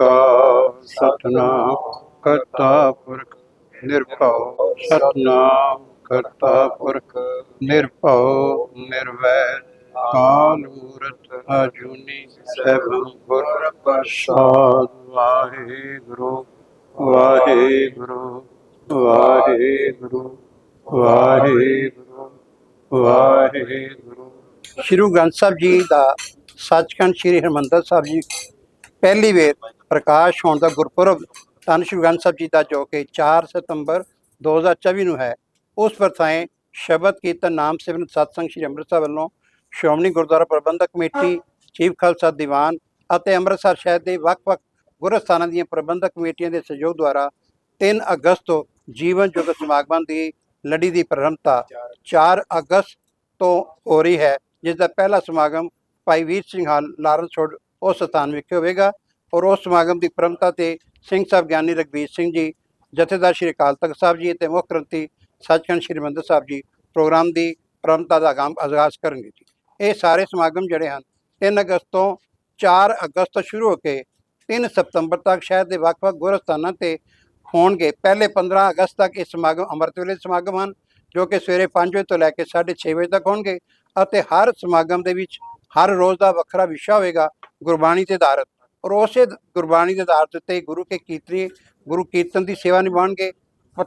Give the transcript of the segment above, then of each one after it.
ਓੰਕਾਰ ਸਤਨਾਮ ਕਰਤਾ ਪੁਰਖ, ਨਿਰਭਉ ਸਤਨਾਮ ਕਰਤਾ ਪੁਰਖ, ਨਿਰਭਉ ਨਿਰਵੈਰ, ਕਾਲ ਮੂਰਤ ਅਜੂਨੀ ਸੈਭੰ ਗੁਰ ਪ੍ਰਸਾਦ ਵਾਹਿਗੁਰੂ ਵਾਹਿਗੁਰੂ ਵਾਹਿਗੁਰੂ ਵਾਹਿਗੁਰੂ ਵਾਹਿਗੁਰੂ। ਸ਼੍ਰੀ ਗ੍ਰੰਥ ਸਾਹਿਬ ਜੀ ਦਾ ਸੱਚਖੰਡ ਸ਼੍ਰੀ ਹਰਿਮੰਦਰ ਸਾਹਿਬ ਜੀ, ਪਹਿਲੀ ਵੇਰ ਪ੍ਰਕਾਸ਼ ਹੋਣ ਦਾ ਗੁਰਪੁਰਬ ਧੰਨ ਸ਼੍ਰੀ ਗ੍ਰੰਥ ਸਾਹਿਬ ਜੀ ਦਾ ਜੋ ਕਿ 4 ਸਤੰਬਰ 2024 ਨੂੰ ਹੈ, ਉਸ ਪ੍ਰਥਾਏ ਸ਼ਬਦ ਕੀਰਤਨ ਨਾਮ ਸਿਮਰਨ ਸਤਸੰਗ ਸ਼੍ਰੀ ਅੰਮ੍ਰਿਤਸਰ ਵੱਲੋਂ ਸ਼੍ਰੋਮਣੀ ਗੁਰਦੁਆਰਾ ਪ੍ਰਬੰਧਕ ਕਮੇਟੀ, ਚੀਫ ਖਾਲਸਾ ਦੀਵਾਨ ਅਤੇ ਅੰਮ੍ਰਿਤਸਰ ਸ਼ਹਿਰ ਦੇ ਵੱਖ-ਵੱਖ ਗੁਰਸਥਾਨਾਂ ਦੀਆਂ ਪ੍ਰਬੰਧਕ ਕਮੇਟੀਆਂ ਦੇ ਸਹਿਯੋਗ ਦੁਆਰਾ 3 ਅਗਸਤ ਤੋਂ ਜੀਵਨ ਜੁਗਤ ਸਮਾਗਮਾਂ ਦੀ ਲੜੀ ਦੀ ਪ੍ਰਾਰੰਭਤਾ 4 ਅਗਸਤ ਤੋਂ ਹੋ ਰਹੀ ਹੈ, ਜਿਸ ਦਾ ਪਹਿਲਾ ਸਮਾਗਮ Bhai Vir Singh Hall Lawrence Road ਉਸ ਸਥਾਨ ਵਿਖੇ ਹੋਵੇਗਾ। ਔਰ ਉਸ ਸਮਾਗਮ ਦੀ ਪ੍ਰਮਤਾ ਤੇ ਸਿੰਘ ਸਾਹਿਬ ਗਿਆਨੀ ਰਗਵੀਰ ਸਿੰਘ ਜੀ, ਜਥੇਦਾਰ ਸ਼੍ਰੀ ਅਕਾਲ ਤਖਤ ਸਾਹਿਬ ਜੀ ਅਤੇ ਮੁੱਖ ਗ੍ਰੰਥੀ ਸੱਚਖੰਡ ਸ਼੍ਰੀ ਮੰਦਰ ਸਾਹਿਬ ਜੀ ਪ੍ਰੋਗਰਾਮ ਦੀ ਪ੍ਰਮਤਾ ਦਾ ਆਗਾਮ ਆਗਾਜ਼ ਕਰਨਗੇ ਜੀ। ਇਹ ਸਾਰੇ ਸਮਾਗਮ ਜਿਹੜੇ ਹਨ 3 ਅਗਸਤ ਤੋਂ 4 ਅਗਸਤ ਤੋਂ ਸ਼ੁਰੂ ਹੋ ਕੇ 3 ਸਤੰਬਰ ਤੱਕ ਸ਼ਹਿਰ ਦੇ ਵੱਖ-ਵੱਖ ਗੁਰਸਥਾਨਾਂ ਤੇ ਹੋਣਗੇ। ਪਹਿਲੇ 15 ਅਗਸਤ ਤੱਕ ਇਹ ਸਮਾਗਮ ਅੰਮ੍ਰਿਤ ਵੇਲੇ ਸਮਾਗਮ ਹਨ, ਜੋ ਕਿ ਸਵੇਰੇ 5 ਵਜੇ ਤੋਂ ਲੈ ਕੇ 6:30 ਵਜੇ ਤੱਕ ਹੋਣਗੇ ਅਤੇ ਹਰ ਸਮਾਗਮ ਦੇ ਵਿੱਚ ਹਰ ਰੋਜ਼ ਦਾ ਵੱਖਰਾ ਵਿਸ਼ਾ ਹੋਵੇਗਾ, ਗੁਰਬਾਣੀ ਤੇ ਆਧਾਰਿਤ। ਔਰ ਉਸੇ ਗੁਰਬਾਣੀ ਦੇ ਆਧਾਰ ਤੇ ਉੱਤੇ ਗੁਰੂ ਕੇ ਕੀਰਤਨੀ, ਗੁਰੂ ਕੀਰਤਨ ਦੀ ਸੇਵਾ ਨਿਭਾਉਣਗੇ।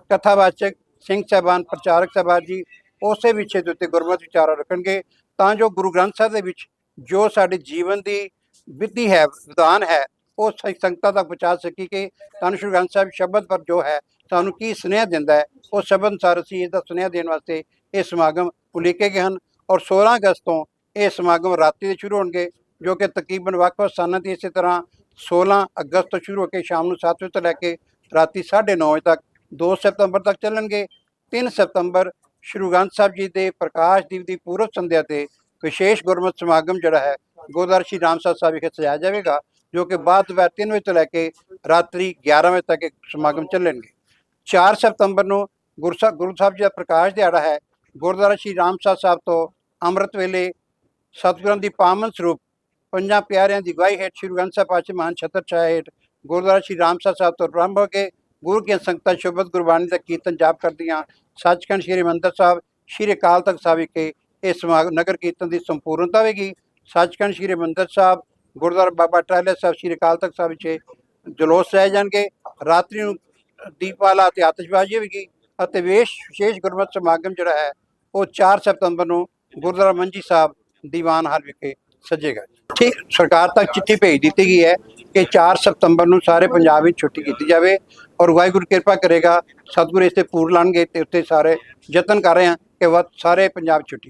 ਕਥਾਵਾਚਕ, ਸਿੰਘ ਸਾਹਿਬਾਨ, ਪ੍ਰਚਾਰਕ ਸਾਹਿਬਾਨ ਜੀ ਉਸੇ ਵਿਸ਼ੇ ਦੇ ਉੱਤੇ ਗੁਰਮਤਿ ਵਿਚਾਰਾ ਰੱਖਣਗੇ। ਤਾਂ ਜੋ ਗੁਰੂ ਗ੍ਰੰਥ ਸਾਹਿਬ ਦੇ ਵਿੱਚ ਜੋ ਸਾਡੇ ਜੀਵਨ ਦੀ ਵਿਧੀ ਹੈ, ਵਿਧਾਨ ਹੈ, ਉਹ ਸੰਗਤਾਂ ਤੱਕ ਪਹੁੰਚਾ ਸਕੀ ਕਿ ਧੰਨ ਸ਼੍ਰੀ ਗ੍ਰੰਥ ਸਾਹਿਬ ਸ਼ਬਦ ਪਰ ਜੋ ਹੈ ਸਾਨੂੰ ਕੀ ਸੁਨੇਹਾ ਦਿੰਦਾ ਹੈ, ਉਹ ਸ਼ਬਦ ਅਨੁਸਾਰ ਅਸੀਂ ਇਹਦਾ ਸੁਨੇਹਾ ਦੇਣ ਵਾਸਤੇ ਇਹ ਸਮਾਗਮ ਉਲੀਕੇ ਗਏ ਹਨ ਔਰ 16 ਅਗਸਤ ਤੋਂ ਇਹ ਸਮਾਗਮ ਰਾਤੀ ਦੇ ਸ਼ੁਰੂ ਹੋਣਗੇ। ਜੋ ਕਿ ਤਕਰੀਬਨ ਵੱਖ-ਵੱਖ ਸਥਾਨਾਂ ਤੇ ਇਸੇ ਤਰ੍ਹਾਂ 16 ਅਗਸਤ ਤੋਂ ਸ਼ੁਰੂ ਹੋ ਕੇ ਸ਼ਾਮ ਨੂੰ 7 ਵਜੇ ਤੋਂ ਲੈ ਕੇ ਰਾਤੀ 9:30 ਵਜੇ ਤੱਕ 2 ਸਤੰਬਰ ਤੱਕ ਚੱਲਣਗੇ 3 ਸਤੰਬਰ ਸ਼੍ਰੀ ਗ੍ਰੰਥ ਸਾਹਿਬ ਜੀ ਦੇ ਪ੍ਰਕਾਸ਼ ਦਿਵਸ ਦੀ ਪੂਰਵ ਸੰਧਿਆ ਤੇ ਵਿਸ਼ੇਸ਼ ਗੁਰਮਤਿ ਸਮਾਗਮ ਜਿਹੜਾ ਹੈ, ਗੁਰਦੁਆਰਾ ਸ਼੍ਰੀ ਰਾਮਸਰ ਸਾਹਿਬ ਵਿਖੇ ਸਜਾਇਆ ਜਾਵੇਗਾ, ਜੋ ਕਿ ਬਾਅਦ ਦੁਪਹਿਰ 3 ਵਜੇ ਤੋਂ ਲੈ ਕੇ ਰਾਤਰੀ 11 ਵਜੇ ਤੱਕ ਸਮਾਗਮ ਚੱਲਣਗੇ। 4 ਸਤੰਬਰ ਨੂੰ ਗੁਰੂ ਗੁਰੂ ਸਾਹਿਬ ਜੀ ਦਾ ਪ੍ਰਕਾਸ਼ ਦਿਹਾੜਾ ਹੈ, ਗੁਰਦੁਆਰਾ ਸ਼੍ਰੀ ਰਾਮਸਰ ਸਾਹਿਬ ਤੋਂ ਅੰਮ੍ਰਿਤ ਵੇਲੇ ਸਤਿਗੁਰਾਂ ਦੀ ਪਾਵਨ ਸਰੂਪ ਪੰਜਾਂ ਪਿਆਰਿਆਂ ਦੀ ਗਵਾਹੀ ਹੇਠ ਸ਼੍ਰੀ ਗ੍ਰੰਥ ਸਾਹਿਬ ਪਾਤਸ਼ਾਹ ਮਹਾਨ ਛਤਰ ਛਾਇਆ ਹੇਠ ਗੁਰਦੁਆਰਾ ਸ਼੍ਰੀ ਰਾਮਸਰ ਸਾਹਿਬ ਤੋਂ ਆਰੰਭ ਹੋ ਕੇ ਗੁਰੂ ਕੀ ਸੰਗਤਾਂ ਸ਼ਬਦ ਗੁਰਬਾਣੀ ਦਾ ਕੀਰਤਨ ਜਾਪ ਕਰਦੀਆਂ, ਸੱਚਖੰਡ ਸ਼੍ਰੀ ਮੰਦਰ ਸਾਹਿਬ, ਸ਼੍ਰੀ ਅਕਾਲ ਤਖਤ ਸਾਹਿਬ ਵਿਖੇ ਇਹ ਸਮਾਗਮ, ਨਗਰ ਕੀਰਤਨ ਦੀ ਸੰਪੂਰਨਤਾ ਹੋਵੇਗੀ। ਸੱਚਖੰਡ ਸ਼੍ਰੀ ਮੰਦਰ ਸਾਹਿਬ, ਗੁਰਦੁਆਰਾ ਬਾਬਾ ਟਾਹਲੇ ਸਾਹਿਬ, ਸ਼੍ਰੀ ਅਕਾਲ ਤਖਤ ਸਾਹਿਬ ਵਿਖੇ ਜਲੋਸ ਸਜਾਏ ਜਾਣਗੇ। ਰਾਤਰੀ ਨੂੰ ਦੀਪਮਾਲਾ ਤੇ ਆਤਿਸ਼ਬਾਜ਼ੀ ਹੋਵੇਗੀ ਅਤੇ ਵਿਸ਼ ਵਿਸ਼ੇਸ਼ ਗੁਰਮਤਿ ਸਮਾਗਮ ਜਿਹੜਾ ਹੈ, ਉਹ 4 ਸਤੰਬਰ ਨੂੰ ਗੁਰਦੁਆਰਾ ਮੰਜੀ ਸਾਹਿਬ ਦੀਵਾਨ ਹਾਲ ਵਿਖੇ ਸਜੇਗਾ। ਠੀਕ ਸਰਕਾਰ ਤੱਕ ਚਿੱਠੀ ਭੇਜ ਦਿੱਤੀ ਗਈ ਹੈ ਕਿ 4 ਸਤੰਬਰ ਨੂੰ ਸਾਰੇ ਪੰਜਾਬ ਵਿੱਚ ਛੁੱਟੀ ਕੀਤੀ ਜਾਵੇ ਔਰ ਵਾਹਿਗੁਰੂ ਕਿਰਪਾ ਕਰੇਗਾ, ਸਤਿਗੁਰ ਇਸ ਤੇ ਪੂਰ ਲਾਣਗੇ ਤੇ ਉੱਤੇ ਸਾਰੇ ਯਤਨ ਕਰ ਰਹੇ ਹਾਂ ਕਿ ਵੱਧ ਸਾਰੇ ਪੰਜਾਬ ਛੁੱਟੀ ਹੋਵੇ।